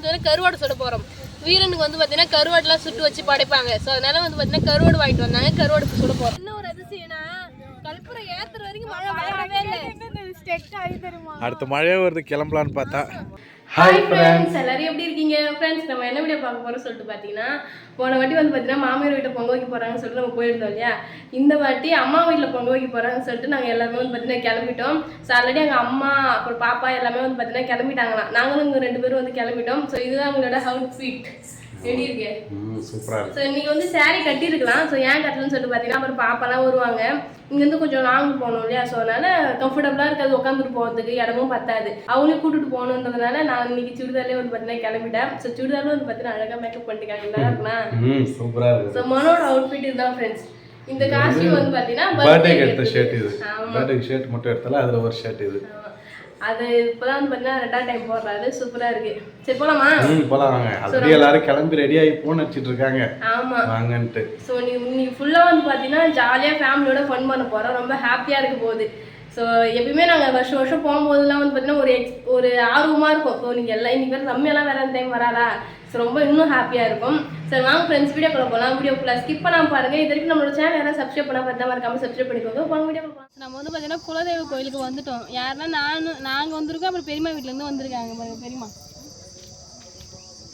வந்து கருவாடு சுட போகிறோம் வீரனுக்கு வந்து பார்த்தீங்கன்னா கருவாடுலாம் சுட்டு வச்சு படைப்பாங்க. ஸோ அதனால வந்து பார்த்தீங்கன்னா கருவாடு வாங்கிட்டு வந்தாங்க. கருவாடு சுட போகிறோம் என்ன ஒரு அதிசயம்னா கல்புரம் ஏத்துற வரைக்கும் மழை வரவே இல்லை. அடுத்த மழையே வருது. கிளம்பலான்னு பார்த்தா. ஹாய் ஃப்ரெண்ட்ஸ் எல்லாரும் எப்படி இருக்கீங்க? ஃப்ரெண்ட்ஸ் நம்ம என்ன வீடியோ பார்க்க போறோம் சொல்லிட்டு பார்த்தீங்கன்னா போன வாட்டி வந்து பார்த்தீங்கன்னா மாமியார் வீட்டை பொங்க வைக்க போறாங்கன்னு சொல்லிட்டு நம்ம போயிருந்தோம் இல்லையா? இந்த வாட்டி அம்மா வீட்டில் பொங்க வைக்க போறாங்கன்னு சொல்லிட்டு நாங்கள் எல்லாருமே வந்து பார்த்தீங்கன்னா கிளம்பிட்டோம். ஸோ ஆல்ரெடி எங்கள் அம்மா அப்புறம் பாப்பா எல்லாமே வந்து பார்த்தீங்கன்னா கிளம்பிட்டாங்களாம். நாங்களும் இங்கே ரெண்டு பேரும் வந்து கிளம்பிட்டோம். ஸோ இதுதான் அவங்களோட அவுட்ஃபிட் எப்படி இருக்கு. ஸோ இன்னைக்கு வந்து saree கட்டியிருக்கலாம். ஸோ ஏன் கட்டலன்னு சொல்லிட்டு பார்த்தீங்கன்னா அப்புறம் பாப்பாலாம் வருவாங்க. இங்கேருந்து கொஞ்சம் லாங் போகணும் இல்லையா? ஸோ அதனால கம்ஃபர்டபுளாக இருக்காது உட்காந்துட்டு போகிறதுக்கு இடமும் பத்தாது. அவங்களையும் கூட்டிட்டு போகணுன்றதுனால நான் இன்னைக்கு சுடிதார்லேயே வந்து பார்த்தீங்கன்னா கிளம்பிட்டேன். ஸோ சுடிதாரில் வந்து பார்த்தீங்கன்னா அழகாக மேக்கப் பண்ணிட்டுருக்காங்க நல்லா இருக்குண்ணா ம் சூப்பராக இருக்குது ஸோ மனோட அவுட்ஃபிட் இதுதான் ஃப்ரெண்ட்ஸ் இந்த காஸ்டியூம் வந்து பார்த்தீங்கன்னா எடுத்த ஷர்ட் இது. ஆமா. பர்த்டேக்கு ஷர்ட் மட்டும் எடுத்தால அதில் ஒரு ஷர்ட் இது. அது இப்போதான் வந்து பார்த்தீங்கன்னா ரெண்டாவது டைம் போடுறாரு. சூப்பராக இருக்கு. சரி போலாமா? ம் போலாம் வாங்க. ஆல்ரெடி எல்லாரும் கிளம்பி ரெடியாகி ஃபோன் அடிச்சிட்டு இருக்காங்க. ஆமா. வாங்கன்ட்டு. ஸோ நீ நீ ஃபுல்லாக வந்து பார்த்தீங்கன்னா ஜாலியாக ஃபேமிலியோட ஃபன் பண்ண போகிறோம் ரொம்ப ஹாப்பியாக இருக்க போகுது. ஸோ எப்பயுமே நாங்கள் வருஷம் வருஷம் போகும்போதெல்லாம் வந்து பார்த்தீங்கன்னா ஒரு எக்ஸ் ஒரு ஆர்வமாக இருக்கும். ஸோ நீங்கள் எல்லாம் இன்னைக்கு வேறு ரம்மியெல்லாம் வேற டைம் வராளா ஸோ ரொம்ப இன்னும் ஹாப்பியாக இருக்கும். சரி வாங்க ஃப்ரெண்ட்ஸ் வீடியோக்குள்ள போகலாம் வீடியோ ஃபுல்லாக ஸ்கிப் பண்ணாம பாருங்க. இது வரைக்கும் நம்மளோட சேனல் யாராவது சப்ஸ்கிரைப் பண்ணா பார்த்தா மறக்காம சப்ஸ்கிரைப் பண்ணிக்கோங்க. வாங்க வீடியோ போகலாம் நம்ம வந்து பார்த்தீங்கன்னா குலதெய்வ கோயிலுக்கு வந்துட்டோம். யாருன்னா நான் நாங்கள் வந்திருக்கோம். அப்புறம் பெரியம்மா வீட்டிலேருந்து வந்திருக்காங்க பாருங்க பெரியம்மா.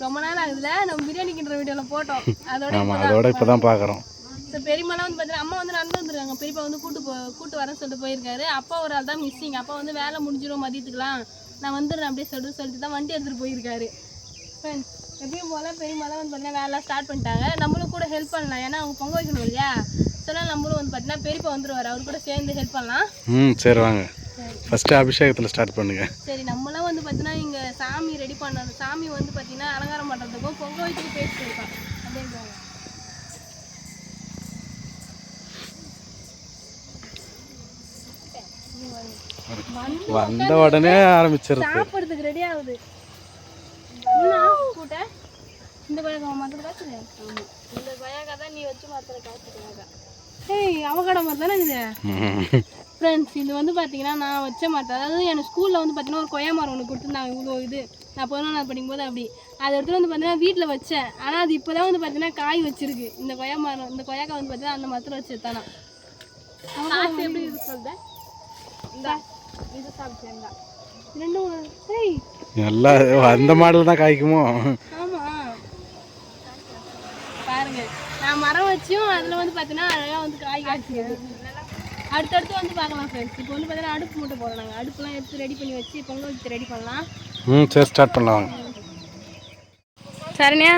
ரொம்ப நாள் ஆகுதுல. நம்ம பிரியாணிக்கின்ற வீடியோவில் போட்டோம். அதோட அதோட இப்போ தான் பார்க்குறோம் ஸோ பெரியம்மாலாம் வந்து பார்த்தீங்கன்னா அம்மா வந்து நடந்து வந்துருக்காங்க. பெரியப்பா வந்து கூட்டு போ கூட்டு வரேன்னு சொல்லிட்டு போயிருக்காரு. அப்பா ஒரு ஆள் தான் மிஸ்ஸிங் அப்பா வந்து வேலை முடிஞ்சிடும் மதியத்துக்குலாம் நான் வந்துடுறேன் அப்படியே சொல்லிட்டு சொல்லிட்டு தான் வண்டி எடுத்துகிட்டு போயிருக்காரு. ஃப்ரெண்ட்ஸ் எப்பயும் போல பெரியம்மாலாம் வந்து பார்த்தீங்கன்னா வேலை ஸ்டார்ட் பண்ணிட்டாங்க. நம்மளும் கூட ஹெல்ப் பண்ணலாம். ஏன்னா அவங்க பொங்க வைக்கணும் இல்லையா? சொன்னால் நம்மளும் வந்து பார்த்தீங்கன்னா பெரியப்பா வந்துருவார். அவர் கூட சேர்ந்து ஹெல்ப் பண்ணலாம். ம் சரி வாங்க. ஃபஸ்ட்டு அபிஷேகத்தில் ஸ்டார்ட் பண்ணுங்க. சரி நம்மளாம் வந்து பார்த்தீங்கன்னா இங்கே சாமி ரெடி பண்ணது சாமி வந்து பார்த்தீங்கன்னா அலங்காரம் பண்ணுறதுக்கும் பொங்க வைக்கிறதுக்கும் பேசிட்டு இருக்கோம் அப்படியே. வந்த உடனே ஆரம்பிச்சிருது. சாப்பிட்றதுக்கு ரெடி ஆகுது. கூட்ட. இந்த கொய்யாக்கா மாத்திர காய்ச்சல் ஆமாம் இந்த கொய்யாக்கா தான் நீ வச்சு மாத்திர காய்ச்சிருக்காங்க ஏய் அவகட மாதிரி தானே இது. ஃப்ரெண்ட்ஸ் இது வந்து பார்த்தீங்கன்னா நான் வச்ச மாட்டேன் அதாவது எனக்கு ஸ்கூலில் வந்து பார்த்தீங்கன்னா ஒரு கொய்யா மரம் ஒன்று கொடுத்துருந்தாங்க. இவ்வளோ இது. நான் பதினொன்றாவது படிக்கும்போது அப்படி. அதை எடுத்துகிட்டு வந்து பார்த்தீங்கன்னா வீட்டில் வச்சேன். ஆனால் அது இப்போ தான் வந்து பார்த்தீங்கன்னா காய் வச்சிருக்கு. இந்த கொய்யா மரம் இந்த கொய்யாக்கா வந்து பார்த்தீங்கன்னா அந்த மரத்தில் வச்சு தானா எப்படி இருக்கு சொல்கிறேன் இந்த இது சாப்பிட்டேங்க எல்லாம் அந்த மாடல் தான் காய்க்குமோ? ஆமா. பாருங்க. நான் மரம் வச்சும் அதில் வந்து பார்த்தீங்கன்னா அழகாக வந்து காய் காய்ச்சிது அடுத்தடுத்து வந்து பார்க்கலாம் ஃப்ரெண்ட்ஸ் இப்போ வந்து பார்த்தீங்கன்னா அடுப்பு மூட்டை நாங்கள் அடுப்புலாம் எடுத்து ரெடி பண்ணி வச்சு பொங்கல் வச்சு ரெடி பண்ணலாம். ம் சரி ஸ்டார்ட் பண்ணலாம். வாங்க சரண்யா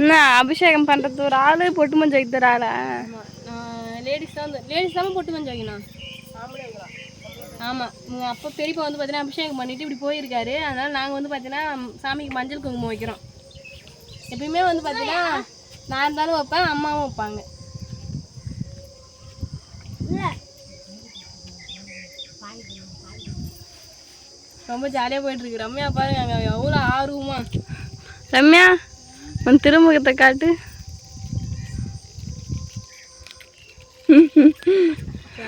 என்ன அபிஷேகம் பண்ணுறது ஒரு ஆள் பொட்டு மஞ்சள் வைக்கிற ஆளா? லேடிஸ் தான் வந்து லேடிஸ் தான் போட்டு கொஞ்சம் வைக்கணும். ஆமாம் உங்கள் அப்பா பெரியப்பா வந்து பார்த்தீங்கன்னா அபிஷேகம் பண்ணிட்டு இப்படி போயிருக்காரு. அதனால் நாங்கள் வந்து பார்த்தீங்கன்னா சாமிக்கு மஞ்சள் குங்குமம் வைக்கிறோம். எப்பயுமே வந்து பார்த்தீங்கன்னா நான் இருந்தாலும் வைப்பேன் அம்மாவும் வைப்பாங்க. ரொம்ப ஜாலியாக போயிட்டுருக்கு. ரம்யா பாருங்க அங்கே எவ்வளோ ஆர்வமா. ரம்யா உன் திருமுகத்தை காட்டு.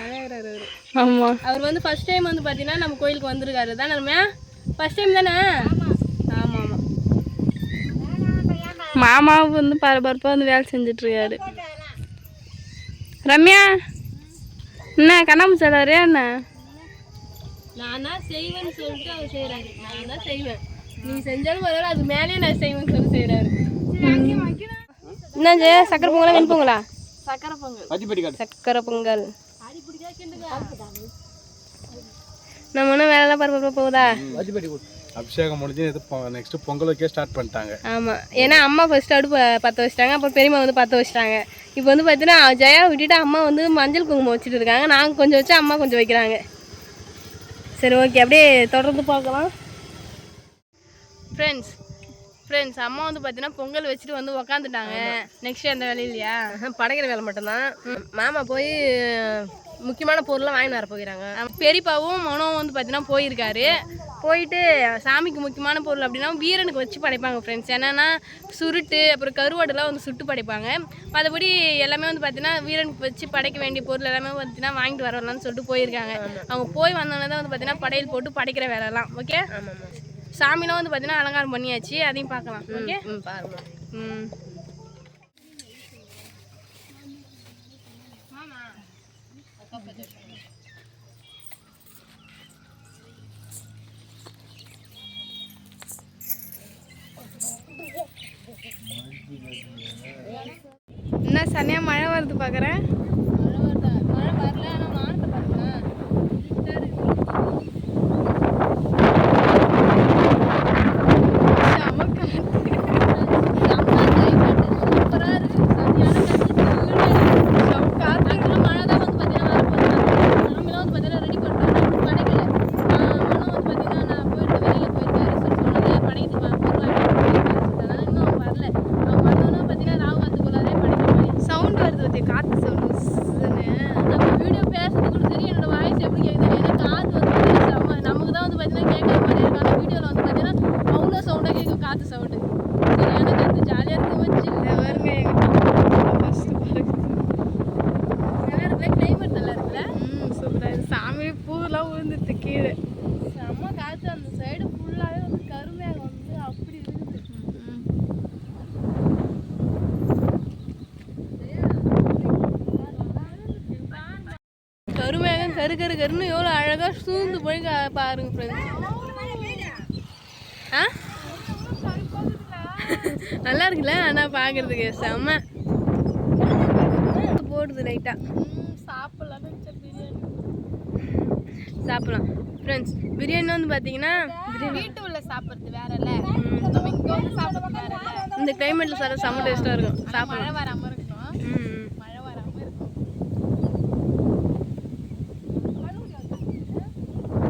இருக்கிறாரு அவரு. ஆமாம் அவர் வந்து ஃபர்ஸ்ட் டைம் வந்து பார்த்தீங்கன்னா நம்ம கோயிலுக்கு வந்திருக்காரு. தானே ரம்யா ஃபர்ஸ்ட் டைம் தானே? ஆமாம் ஆமாம் மாமாவும் வந்து பரபரப்பாக வந்து வேலை செஞ்சிட்ருக்காரு. ரம்யா என்ன கண்ணாமூச்சி விளாட்றியா என்ன நான் செய்வேன்னு சொல்லிட்டு அவர் செய்கிறாரு நான் தான் செய்வேன். நீ செஞ்சாலும் பரவாயில்ல அது மேலேயே நான் செய்வேன்னு சொல்லி செய்கிறாரு என்னஞ்சு சக்கரை பொங்கலா வெண் பொங்கலா? சக்கரை பொங்கல். சக்கரை பொங்கல். நம்ம ஒன்றும் வேலைலாம் பரபரப்பாக போகுதா? அபிஷேகம் முடிஞ்சு இது நெக்ஸ்ட் பொங்கல் வைக்க ஸ்டார்ட் பண்ணிட்டாங்க. ஆமாம் ஏன்னா அம்மா ஃபர்ஸ்ட் அடுப்பு பற்ற வச்சிட்டாங்க. அப்புறம் பெரியம்மா வந்து பற்ற வச்சிட்டாங்க. இப்போ வந்து பார்த்தீங்கன்னா ஜெயா விட்டுட்டு அம்மா வந்து மஞ்சள் குங்குமம் வச்சுட்டு இருக்காங்க. நாங்கள் கொஞ்சம் வச்சு அம்மா கொஞ்சம் வைக்கிறாங்க. சரி ஓகே அப்படியே தொடர்ந்து பார்க்கலாம். ஃப்ரெண்ட்ஸ் ஃப்ரெண்ட்ஸ் அம்மா வந்து பார்த்தீங்கன்னா பொங்கல் வச்சுட்டு வந்து உக்காந்துட்டாங்க. நெக்ஸ்ட் அந்த வேலை இல்லையா? படைக்கிற வேலை மட்டும்தான். மாமா போய் முக்கியமான பொருள்லாம் வாங்கிட்டு வர போகிறாங்க. பெரியப்பாவும் மனோவும் வந்து பார்த்தீங்கன்னா போயிருக்காரு. போயிட்டு சாமிக்கு முக்கியமான பொருள் அப்படின்னா வீரனுக்கு வச்சு படைப்பாங்க ஃப்ரெண்ட்ஸ் என்னன்னா சுருட்டு அப்புறம் கருவாடுலாம் வந்து சுட்டு படைப்பாங்க. மற்றபடி எல்லாமே வந்து பார்த்தீங்கன்னா வீரனுக்கு வச்சு படைக்க வேண்டிய பொருள் எல்லாமே பார்த்தீங்கன்னா வாங்கிட்டு வரலாம்னு சொல்லிட்டு போயிருக்காங்க. அவங்க போய் வந்தோன்னே தான் வந்து பார்த்தீங்கன்னா படையல் போட்டு படைக்கிற வேலைலாம் ஓகே சாமிலாம் வந்து பார்த்தீங்கன்னா அலங்காரம் பண்ணியாச்சு. அதையும் பார்க்கலாம் ஓகே பாருங்க ம். என்ன சனியா மழை வருது பார்க்குறேன் மழை வருதா மழை வரல ஆனால் வானத்தை பாருங்களேன் சூப்பராக இருக்கு சரியான காற்று மழை தான் வந்து பார்த்தீங்கன்னா வரப்போகுது சாமிலாம் வந்து பார்த்தீங்கன்னா ரெடி பண்ணுறோம் படைக்கல மனம் வந்து பார்த்தீங்கன்னா நான் போயிட்டு வெளியில் போயிருக்கேன் ரிசல்ட் சொன்னது படைக்கு பொருள் அதனால இன்னும் அவன் வரல அவன் வந்தோன்னா பார்த்தீங்கன்னா ராகு காத்துக்குள்ளாரே படைக்க மாதிரி சவுண்ட் வருது பத்தியா காற்று சவுண்டு நம்ம வீடியோ பேசுறது கூட தெரியும் என்னோட வாய்ஸ் எப்படி கேக்குது ஏன்னா காத்து வந்து பார்த்தீங்கன்னா செம்ம நமக்கு தான் வந்து பார்த்தீங்கன்னா கேட்குற மாதிரி இருக்கு ஆனால் வீடியோவில் வந்து பார்த்தீங்கன்னா அவ்வளோ சவுண்டாக கேட்கும் காற்று சவுண்டு சரியான காற்று ஜாலியாக இருக்க வச்சு பாருங்க எங்கள் கஷ்டம் நல்லா இருக்குல்ல கிளைமேட் நல்லா இருக்குல்ல ம் சூப்பராக இருக்கு சாமி பூவெல்லாம் விழுந்துட்டு கீழே செம்ம காற்று அந்த சைடு ஃபுல்லாகவே வந்து கருமேகம் வந்து அப்படி இருக்குது கருமேகம் கரு கரு கருன்னு எவ்வளோ அழகாக சூழ்ந்து போய் பாருங்க ஃப்ரெண்ட்ஸ் ஆ? நல்லா இருக்குல்ல? ஆனால் பார்க்கறதுக்கு செம்ம போடுது லைட்டாக சாப்பிடலாம். ஃப்ரெண்ட்ஸ் பிரியாணி வந்து பார்த்தீங்கன்னா வீட்டு உள்ள சாப்பிடுறது வேற இல்ல இந்த கிளைமேட்டில் சாப்பிட செம்ம டேஸ்ட்டாக இருக்கும். சாப்பிடலாம் வராம இருக்கணும் ம் மழை வராம இருக்கும்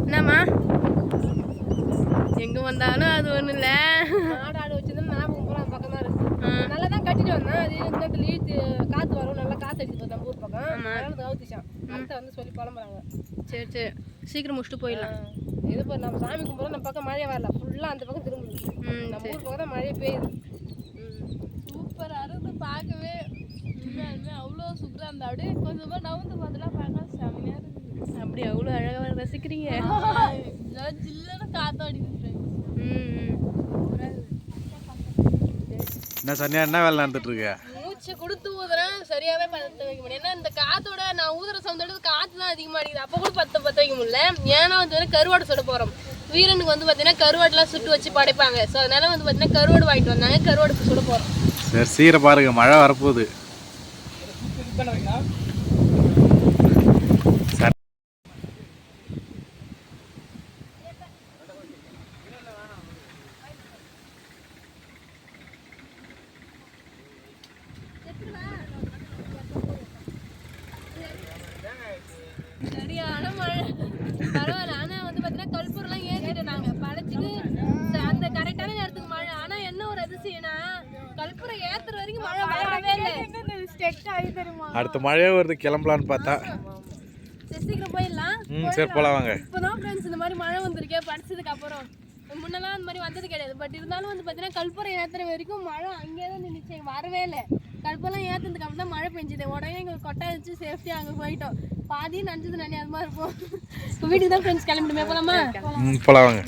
என்னம்மா வந்தாலும் அது ஒன்றும் இல்லை. மாடு ஆடு வச்சிருந்தா ஞாபகம் பூரா அந்த பக்கம் தான் இருக்கு. நல்லா தான் கட்டிட்டு வந்தேன். அது இந்த இடத்துல இழுத்து காத்து வரும். நல்லா காத்து அடிச்சு நம்ம ஊர் பக்கம். அதனால கவுத்துச்சான் அத்தை வந்து சொல்லி புலம்புறாங்க. சரி சரி. சீக்கிரம் முடிச்சுட்டு போயிடலாம். இது இப்போ நம்ம சாமி கும்பிட்றோம். நம்ம பக்கம் மழையே வரல. ஃபுல்லாக அந்த பக்கம் திரும்புது. நம்ம ஊர் பக்கம் தான் மழையே பெய்யுது. சூப்பராக இருந்து பார்க்கவே அவ்வளோ சூப்பராக இருந்தா. அப்படியே கொஞ்சமாக நவுந்து பார்த்தலாம் பார்க்க செம்மையாக இருக்குது அப்படி அவ்வளோ அழகாக ரசிக்கிறீங்க. ஜில்லுன்னு காற்று அடிக்குது என்ன சனியா என்ன வேலை நடந்துட்டு இருக்க மூச்சு கொடுத்து ஊதுறேன். சரியாவே பத்த வைக்க முடியும் ஏன்னா இந்த காத்தோட நான் ஊதுற சவுண்டோட காத்து தான் அதிகமாக அடிக்குது. அப்போ கூட பத்த பத்த வைக்க முடியல. ஏன்னா வந்து கருவாடு சுட போகிறோம் வீரனுக்கு வந்து பார்த்தீங்கன்னா கருவாடுலாம் சுட்டு வச்சு படைப்பாங்க. ஸோ அதனால வந்து பார்த்தீங்கன்னா கருவாடு வாங்கிட்டு வந்தாங்க. கருவாடு சுட போகிறோம் சரி சீரை பாருங்க. மழை வரப்போகுது சரி. சரியான மழை பரவாயில்ல ஆனால் வந்து பார்த்தீங்கன்னா கல்பூரெலாம் ஏற்றிட்டு நாங்கள் படைச்சிட்டு ச- அந்த கரெக்டான நேரத்துக்கு மழை ஆனால் என்ன ஒரு அதிசயம்னா கல்பூரம் ஏற்றுற வரைக்கும் மழை வரவே இல்லை அடுத்த மழையே வருது கிளம்பலான்னு பார்த்தா. சீக்கிரம் போயிடலாம். ம் சரி போலாம் வாங்க. இப்போதான் ஃப்ரெண்ட்ஸ் இந்த மாதிரி மழை வந்திருக்கே படிச்சதுக்கு அப்புறம். முன்னெல்லாம் அந்த மாதிரி வந்தது கிடையாது. பட் இருந்தாலும் வந்து பார்த்தீங்கன்னா கல்பூரம் ஏற்றுற வரைக்கும் மழை அங்கேயே தான் நின்றுச்சு வரவே இல்லை. கல்பூரம் ஏற்றுறதுக்கு அப்புறம் தான் மழை பெஞ்சுது. உடனே எங்களுக்கு கொட்டை வச்சு சேஃப்டியாக அங்கே போயிட்டோம். பாதி நஞ்சது நனி அது மாதிரி இருக்கும் இப்போ வீட்டுக்கு தான் ஃப்ரெண்ட்ஸ் கிளம்பிட்டுமே போலாமா? ம் போலாம் வாங்க.